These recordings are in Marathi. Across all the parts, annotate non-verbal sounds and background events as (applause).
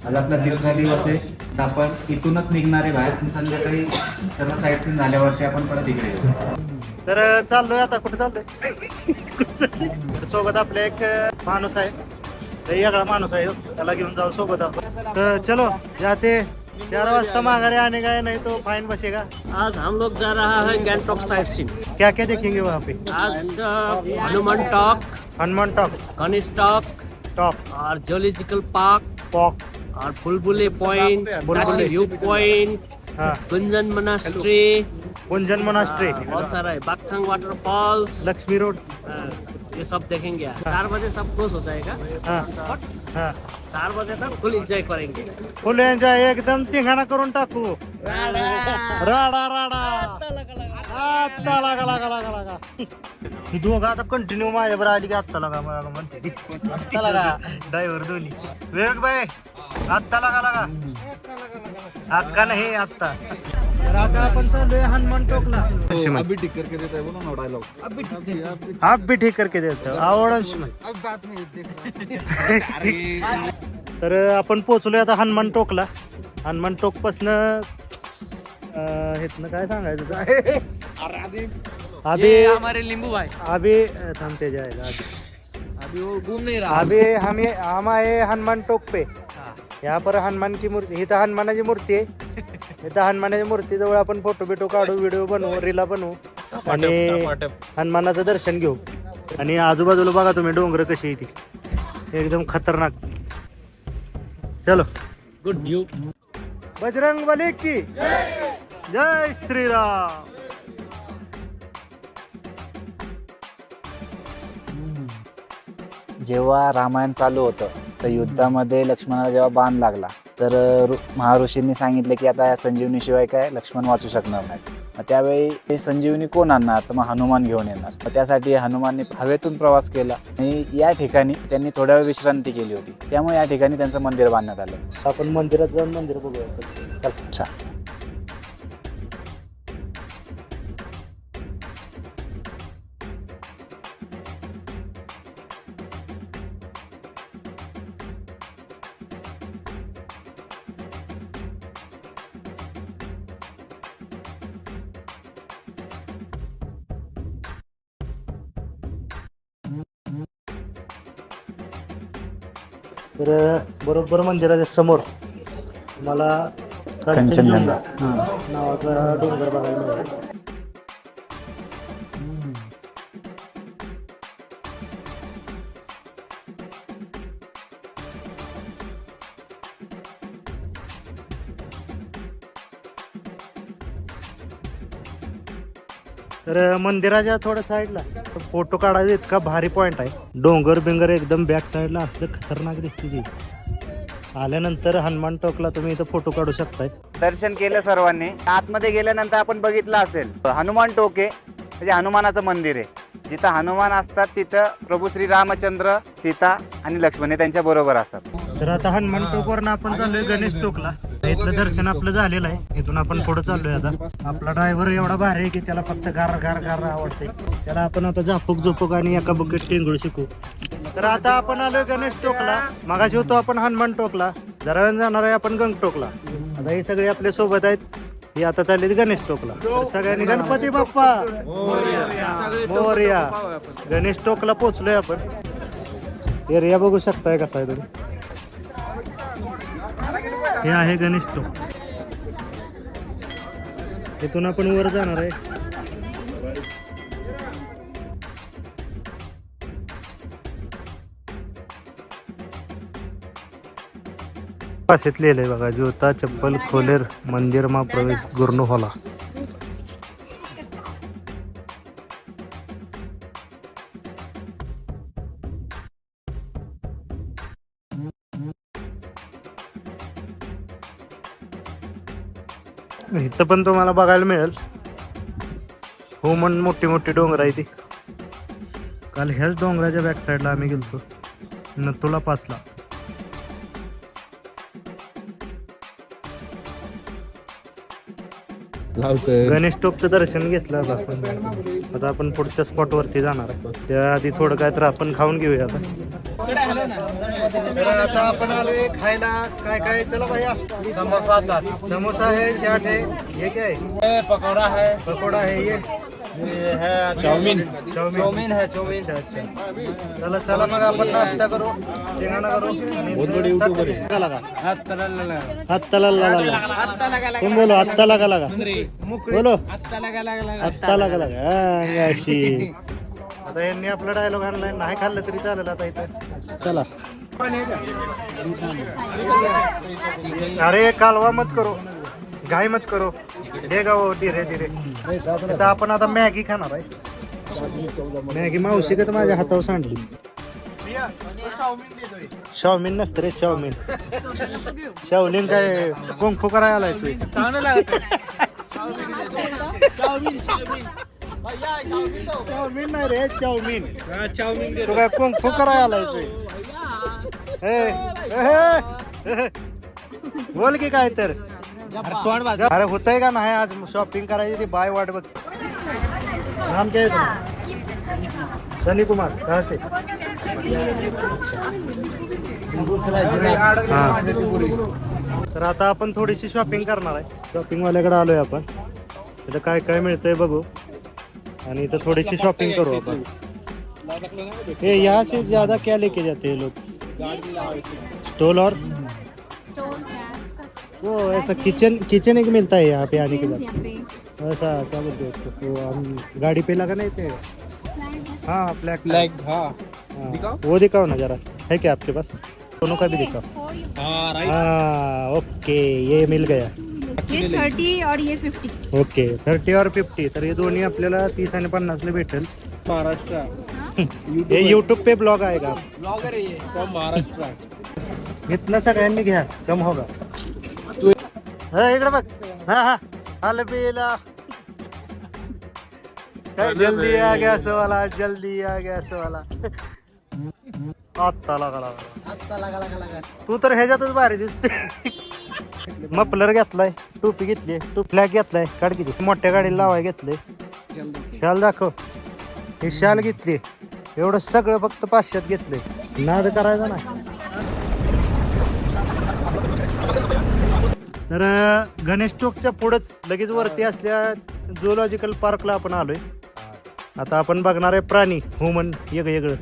आज आपला तिसरा दिवस आहे. तर आपण इथूनच निघणार आहे बाहेर संध्याकाळी सर्व साईट सीन झाल्यावरची आपण परत इकडे तर चाललोय आता. कुठे चाललोय? (laughs) सोबत आपले एक माणूस आहे वेगळा माणूस आहे. त्याला घेऊन जाऊ सोबत आपण. तर चलो जाते. चार वाजता माघारी आने का नहीं तो फाइन बचेगा आज हम लोग जा रहा है गैंगटॉक साइट सीन क्या क्या देखेंगे वहाँ पे? आज हनुमान टॉक हनुमान टॉक गणेश टॉक टॉप और जोलॉजिकल पार्क पॉक और Bulbuley point view point Gunjan monastery Gunjan monastery बहुत सारा है. बागथंग वाटरफॉल्स लक्ष्मी रोड ये सब देखेंगे। चार बजे सब क्लोज हो जाएगा। हाँ। स्पॉट हाँ। चार बजे तक फुल एंजॉय करेंगे। फुल एन्जॉय एकदम तिघाणा करून टाकू। राडा। राडा आत्ता लागा लागा लागा लागा ही दोघं आता कंटिन्यू माझ्यावर आली की आत्ता लागा मला म्हणते. आत्ता लागा. ड्रायव्हर दोन्ही. विवेक बाई आत्ता लागा लागा. हक्का नाही आत्ता. तर आता आपण चाललोय हनुमान टोकला. अभी ठीक करके देता है बोलो ना डायलॉग अभी ठीक आप भी ठीक करके देतो आवड अंशुमन. तर आपण पोहोचलोय आता हनुमान टोकला. हनुमान टोक पासन हेतनं काय सांगायचं अभी हमारे नींबू भाई. अभी थांबते जायला अभी अभी वो घूम नहीं रहा. अभी हम ये- हम आहे हनुमान टोक पे. यहाँ पर हनुमान की मूर्ती इथं हनुमानाची मूर्ती आहे. इथं हनुमानाची मूर्ती जवळ आपण फोटो बिटो काढू व्हिडिओ बनवू रीला बनवू. आणि हनुमानाचं दर्शन घेऊ. आणि आजूबाजूला बघा तुम्ही डोंगर कशी आहे ती. एकदम खतरनाक. चलो. गुड व्यू बजरंग बली की. जय श्रीराम. जेव्हा रामायण चालू होतं तर युद्धामध्ये लक्ष्मणाला जेव्हा बाण लागला तर महाऋषींनी सांगितलं की आता या संजीवनीशिवाय काय लक्ष्मण वाचू शकणार नाही मग त्यावेळी ते संजीवनी कोण आणणार? तर मग हनुमान घेऊन येणार. मग त्यासाठी हनुमानने हवेतून प्रवास केला आणि या ठिकाणी त्यांनी थोड्या वेळ विश्रांती केली होती. त्यामुळे या ठिकाणी त्यांचं मंदिर बांधण्यात आलं. आपण मंदिरात जाऊन मंदिर बघूया. बरोबर मंदिराच्या समोर मला कंचनजंगा. नावाचा डोंगर बघायला मिळाला. तर मंदिराच्या थोड्या साईडला फोटो काढायचा इतका भारी पॉइंट आहे. डोंगर बिंगर एकदम बॅक साईडला असलं खतरनाक दिसते ती. आल्यानंतर हनुमान टोकला तुम्ही इथं फोटो काढू शकताय. दर्शन केलं सर्वांनी. आतमध्ये गेल्यानंतर आपण बघितलं असेल हनुमान टोके म्हणजे हनुमानाचं मंदिर आहे. जिथं हनुमान असतात तिथं प्रभू श्री रामचंद्र सीता आणि लक्ष्मण हे त्यांच्या बरोबर असतात. तर आता हनुमान टोकवरनं आपण चाललोय गणेश टोकला. इथलं दर्शन आपलं झालेलं आहे. इथून आपण पुढे चाललोय आता. आपला ड्रायव्हर एवढा भारी आहे की त्याला फक्त गार गार गार आवडते. त्याला आपण आता झापूक झोपूक आणि एका बकेट टेंगुळ शिकू. तर आता आपण आलोय गणेश टोकला. मागाशी होतो आपण हनुमान टोकला. जरा वेळ जाणार आहे आपण गंग टोकला. आता हे सगळे आपल्यासोबत आहेत. हे आता चालले गणेश टोकला. तर सगळ्यांनी गणपती बाप्पा! मोर्या. गणेश टोकला पोहोचलोय आपण. एरिया बघू शकताय कसा आहे तुम्ही? हे आहे गणेश टोक इथून आपण वर जाणार आहे. पासेत लिहिलंय बघा ज्योता चप्पल खोलेर मंदिर मा प्रवेश गुरनु इथं पण तुम्हाला बघायला मिळेल. हो म्हणून मोठी मोठी डोंगर आहे ती. काल ह्याच डोंगराच्या बॅक साईडला आम्ही गेलतो. नतुला पासला. गणेश टोपचं दर्शन घेतलं आता आपण. आता आपण पुढच्या स्पॉटवरती जाणार. त्या आधी थोडं काय तर आपण खाऊन घेऊया आता. तर आता आपण आलोय खायला. काय काय? चला भैया. समोसा चाट. समोसा आहे चाट आहे. हे काय? आहे? पकौड़ा है पकोडा आहे ये ये है चाउमीन चाउमीन चाउमीन है चाउमीन अच्छा अच्छा. चला चला मग आपण नाश्ता करू. जेवण करू. आणि चटणी लगा. हाथ तला लगा. आत्ता लगा लगा तुम बोलो? आत्ता लगा. लगा बोलो? आत्ता लगा लगा लगा. आत्ता लगा लगा. हा, अशी. (laughs) आता यांनी आपला डायलॉग आणलाय. नाही खाल्लं तरी चालेल आता इथं. चला. अरे कालवा मत करो. घाई मत करो. हे गाव धीरे धीरे आपण आता मॅगी खाणार आहे. मॅगी मावशी का माझ्या हातावर सांडली. चाऊमिन नसतं रे चाऊमिन. शावलिन काय कुंग करायला आलाय तू चाऊमिन नाही रे चाऊमिन. चाऊमिन तू काय कुंग करायला आलाय बोल की काय तर. अरे होतंय का नाही आज शॉपिंग करायची ती बाय वाट बघ. नाम काय सनी कुमार कहाँ तर आता आपण थोडीशी शॉपिंग करणार आहे. शॉपिंग वाल्याकडे आलोय आपण. इथं काय काय मिळतंय बघू. आणि इथं थोडीशी शॉपिंग करू आपण. हे यहाँ से ज्यादा क्या लेके जाते हैं लोग स्टोल और? वो ऐसा किचन किचन एक मिलता है यहाँ पे आने के बाद। ऐसा क्या बोलते हैं उसको? वो हम गाड़ी पे लगा नहीं थे हाँ फ्लैग लाइक हाँ। हाँ, वो दिखाओ ना जरा। है क्या आपके पास? दोनों का भी दिखाओ। हाँ हाँ ओके ये मिल गया। ये थर्टी और ये फिफ्टी ओके थर्टी और फिफ्टी तर हे दोन्ही आपल्याला तीस आणि पन्नासला भेटेल। महाराष्ट्र। हे यूट्यूब पे ब्लॉग आएगा। ब्लॉगर है ये. फ्रॉम महाराष्ट्र इतना सगळ्यांनी घ्या कम होगा। हा, इकडे बघ. हा हा. आलं जल्दी आ गया वाला जल्दी आ गया वाला आत्ता लागा लागा. तू तर ह्याच्यातच भारी दिसते. मफलर घेतलाय टोपी घेतली टू फ्लॅग घेतलाय काढ किती? मोठ्या गाडीला लावाय घेतलंय. शाल दाखव. ही शाल घेतली एवढं सगळं फक्त पाचशेत घेतलंय. नाद करायचा ना तर गणेश चौकच्या पुढंच लगेच वरती असल्या झुलॉजिकल पार्कला आपण आलोय. आता आपण बघणार आहे प्राणी हुमन वेगळं वेगळं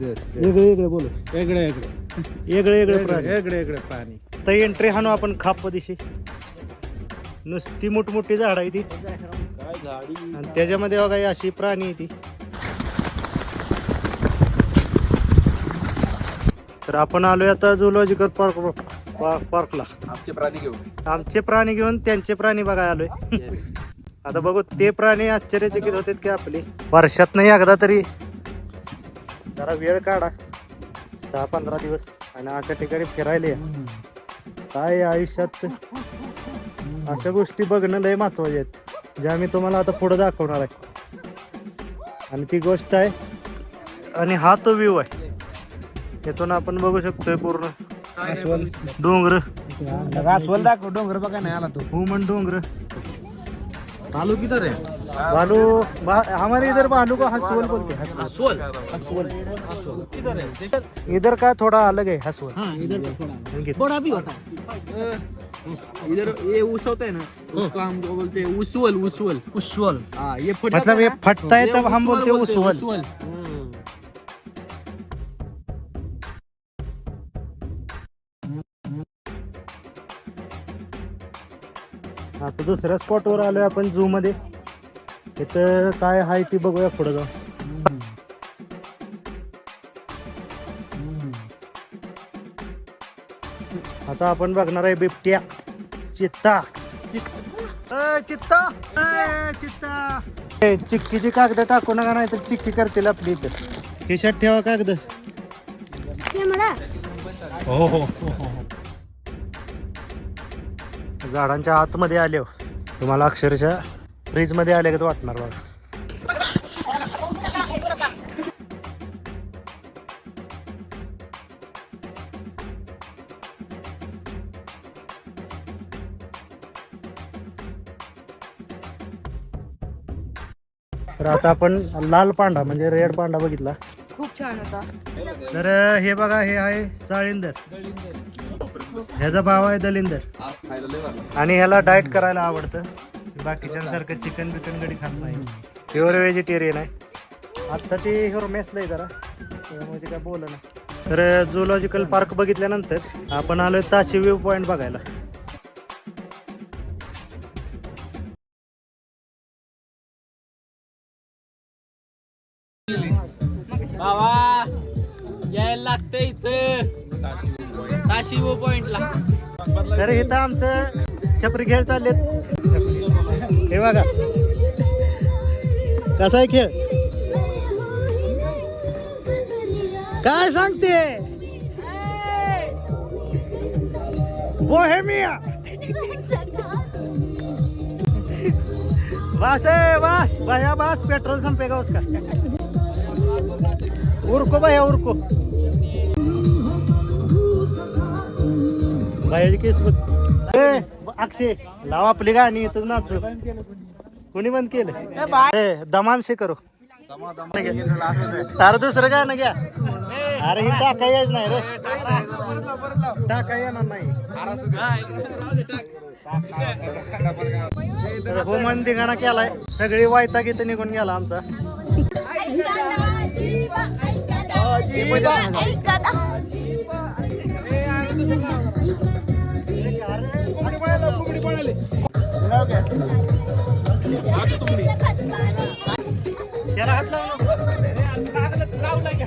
वेगळं वेगळं बोल. वेगळे वेगळे वेगळे वेगळे प्राणी. वेगळे वेगळे प्राणी. तर एंट्री हाणू आपण खाप दिशी. नुसती मोठमोठी झाड आहे ती. आणि त्याच्यामध्ये बघा ही अशी प्राणी आहे ती. तर आपण आलोय आता झुलॉजिकल पार्क पार्कला आमचे प्राणी घेऊन. आमचे प्राणी घेऊन त्यांचे प्राणी बघायला आलोय. (laughs) आता बघू ते प्राणी आश्चर्यचकित होते की आपले. वर्षात नाही एकदा तरी. जरा वेळ काढा. दहा पंधरा दिवस. आणि अशा ठिकाणी फिरायला. या काय आयुष्यात अशा गोष्टी बघणं लय महत्त्वाच्या आहेत ज्या मी तुम्हाला आता पुढे दाखवणार आहे. आणि ती गोष्ट आहे आणि हा तो व्ह्यू आहे. इथून आपण बघू शकतोय पूर्ण. डोंगर. अस्वल दाखव डोंगर बघा नाही आला तो. हुमन डोंगर. भालू किधर है भालू हमारे इधर भालू को हसवल बोलते. हैं हसवल सोल इधर का थोड़ा अलग है हसवल हाँ इधर पे थोड़ा बड़ा भी होता है। इधर ये उस होता है ना उसको हम जो बोलते हैं? उसवल उसवल। उसवल। हाँ ये मतलब ये फटता है तब हम बोलते हैं उसवल। आता दुसऱ्या स्पॉटवर आलोय आपण झू मध्ये. इथं काय आहे ती बघूया पुढे जाऊन. आता आपण बघणार आहे बिबट्या. चित्ता. चित्ता. चित्ता. ए, चिक्कीची कागद टाकू नका नाही तर चिक्की करतील आपली इथं. खिशात ठेवा कागद. हो हो. झाडांच्या आतमध्ये आले हो. तुम्हाला अक्षरशः फ्रीजमध्ये आले का वाटणार बघा. तर आता आपण लाल पांडा म्हणजे रेड पांडा बघितला. खूप छान होता. तर हे बघा हे आहे साळिंदर. ह्याचा भाव आहे दलिंदर. आणि ह्याला डाएट करायला आवडतं. बाकीच्यांसारखं चिकन बिकन गडी खात नाही. प्युअर व्हेजिटेरियन आहे. आत्ता ते ह्यो मेसलंय जरा. त्यामुळे ते काय बोल ना तर झुलॉजिकल पार्क बघितल्यानंतर आपण आलोय ताशी व्ह्यू पॉईंट बघायला. शिवो पॉइंटला. तर इथं आमचं छपरी खेळ चाललेत. हे बघा. कसा आहे खेळ? काय सांगते? बोहेमिया. बस आहे बास भया बास पेट्रोल संपेगा उसका उरको भया उरको. बाहेर केस अक्षय लाव आपली गाणी इथं नाचू. कोणी बंद केलं? ए दमानसे करो. अरे दुसरं गाणं घ्या. अरे ही टाका यायच नाही रे. टाका येणार नाही. तर हो मन धिंगाणा केलाय. सगळी वायता गीत निघून गेला आमचा. त्याला हात लावू नको. लावलाय का?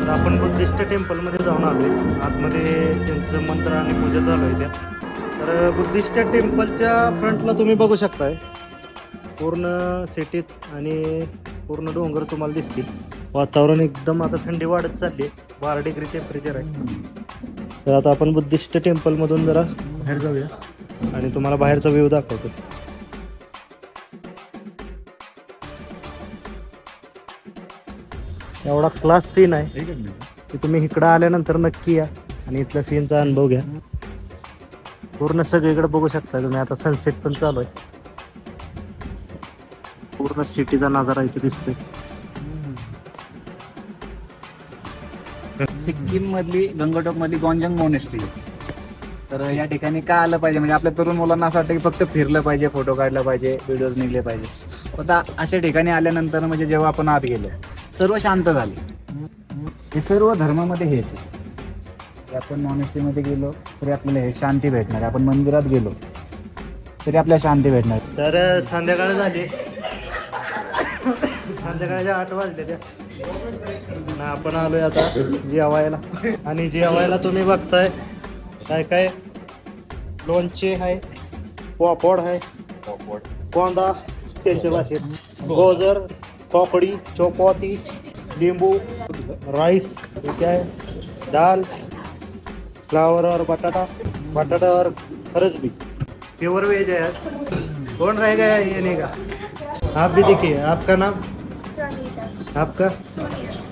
तर आपण बुद्धिस्ट टेम्पलमध्ये जाऊन आलो आहे आतमध्ये त्यांचं मंत्र आणि पूजा चालू आहे त्या. तर बुद्धिस्ट टेम्पलच्या फ्रंटला तुम्ही बघू शकताय. पूर्ण सिटीत आणि पूर्ण डोंगर तुम्हाला दिसतील. वातावरण एकदम आता थंडी वाढत चालली आहे. बारा डिग्री टेम्परेचर आहे. तर आता आपण बुद्धिस्ट टेम्पलमधून जरा बाहेर जाऊया. आणि तुम्हाला बाहेरचा व्ह्यू दाखवतो. एवढा क्लास सीन आहे. की तुम्ही इकडं आल्यानंतर नक्की या आणि इथल्या सीनचा अनुभव घ्या. पूर्ण सगळीकडे बघू शकता तुम्ही. आता सनसेट पण चालू आहे. पूर्ण सिटीचा नजारा इथे दिसतोय. सिक्कीम मधली गंगटोक मधली गॉन्जंग मोनेस्ट्री तर या ठिकाणी काय आलं पाहिजे? म्हणजे आपल्या तरुण मुलांना असं वाटतं की फक्त फिरलं पाहिजे फोटो काढला पाहिजे व्हिडिओज निघले पाहिजे. आता अशा ठिकाणी आल्यानंतर म्हणजे जेव्हा आपण आत गेलो सर्व शांत झाले. हे सर्व धर्मामध्ये हेच आहे. आपण मोनेस्ट्रीमध्ये गेलो तरी आपल्याला हे शांती भेटणार आपण मंदिरात गेलो तरी आपल्याला शांती भेटणार तर संध्याकाळ झाली. संध्याकाळच्या आठ वाजले त्या आपण आलोय आता जेवायला. आणि जेवायला तुम्ही बघताय काय काय? लोणचे आहे पापड आहे कोंदा त्यांच्या भाषेत गोजर खोकडी चौपाती लिंबू राईस हे काय दाल फ्लावर और बटाटा बटाटा और फरसबी प्योर वेज है यार कौन रहेगा ये नहीं का? आप भी देखिए आपका नाम? आपका?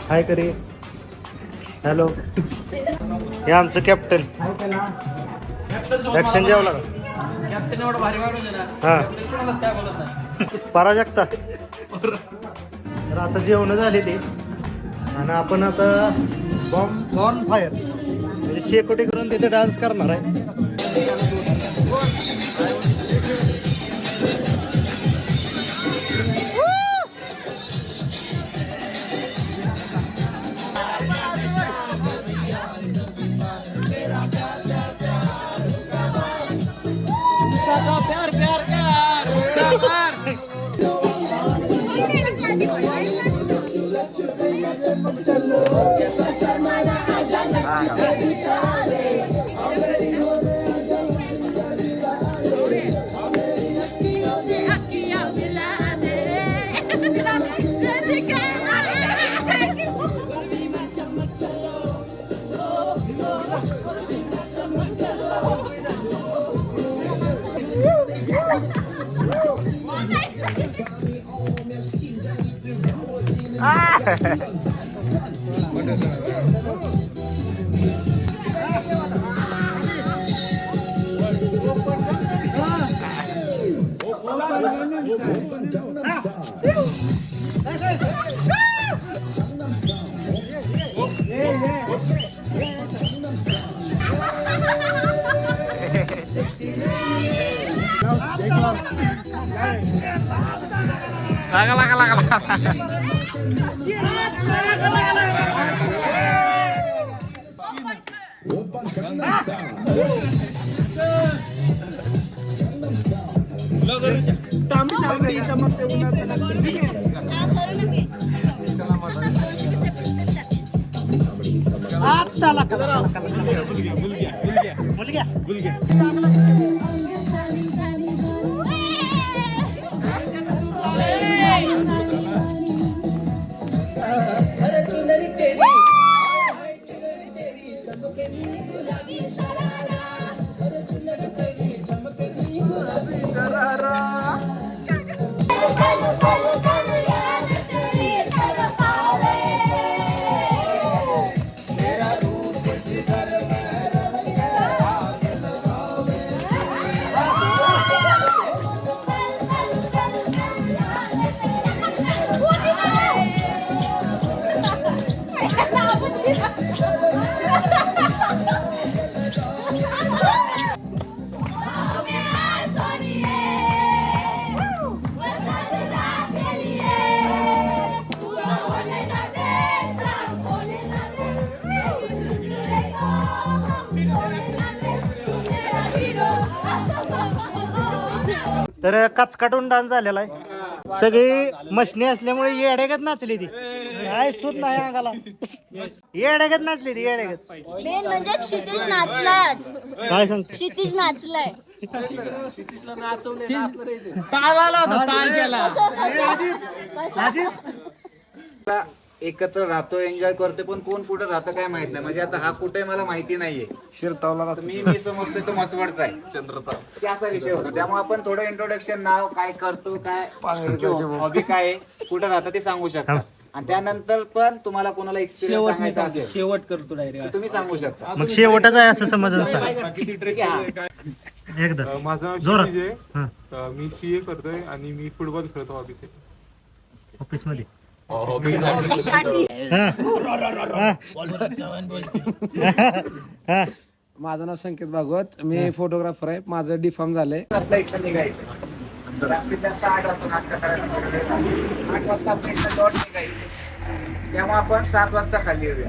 हाय करिए हॅलो हे आमचं कॅप्टन ॲक्शन जेवला का? कॅप्टन एवढा भारी आहे हा. कोणालाच (laughs) तर आता जेवण झाले ते. आणि आपण आता बॉम्ब बॉन फायर म्हणजे शेकोटी करून तिथे डान्स करणार आहे. kalah kalah kalah आता लगा लगा लगा लगा भूल गया भूल गया भूल गया भूल गया तर काचकाटून डान्स झालेला आहे. सगळी मशनी असल्यामुळे येड्यागत नाचली ती. काय सुत नाही अंगाला. येड्यागत नाचली ती येड्यागत. मेन म्हणजे क्षितिज नाचलाय आज काय सांगतो क्षितिज नाचलाय. एकत्र राहतो एन्जॉय करतो पण कोण कुठे राहतं काय माहीत नाही. म्हणजे आता हा कुठे मला माहिती नाहीये. शिरतावला तर मी मी समजतोय तो मसवडचा आहे. चंद्रता ते असा विषय होता. त्यामुळे आपण थोडं इंट्रोडक्शन नाव काय करतो काय हॉबी काय आहे, कुठं राहतं ते सांगू शकता. आणि त्यानंतर पण तुम्हाला कोणाला एक्सपिरियन्स सांगायचा असेल. शेवट करतो डायरेक्ट तुम्ही सांगू शकता. मग शेवटच आहे असं समजून सांग. ठीक आहे हा. एकदा. अ, माझं नाव जोरात. क्षितिज आहे हा. अ, मी सी ए करतोय आणि मी फुटबॉल खेळतो ऑफिस ऑफिसमध्ये. माझं नाव संकेत भागवत. मी फोटोग्राफर आहे. माझं डिफॉर्म झालंय. त्यामुळे आपण सात वाजता खाली येऊया.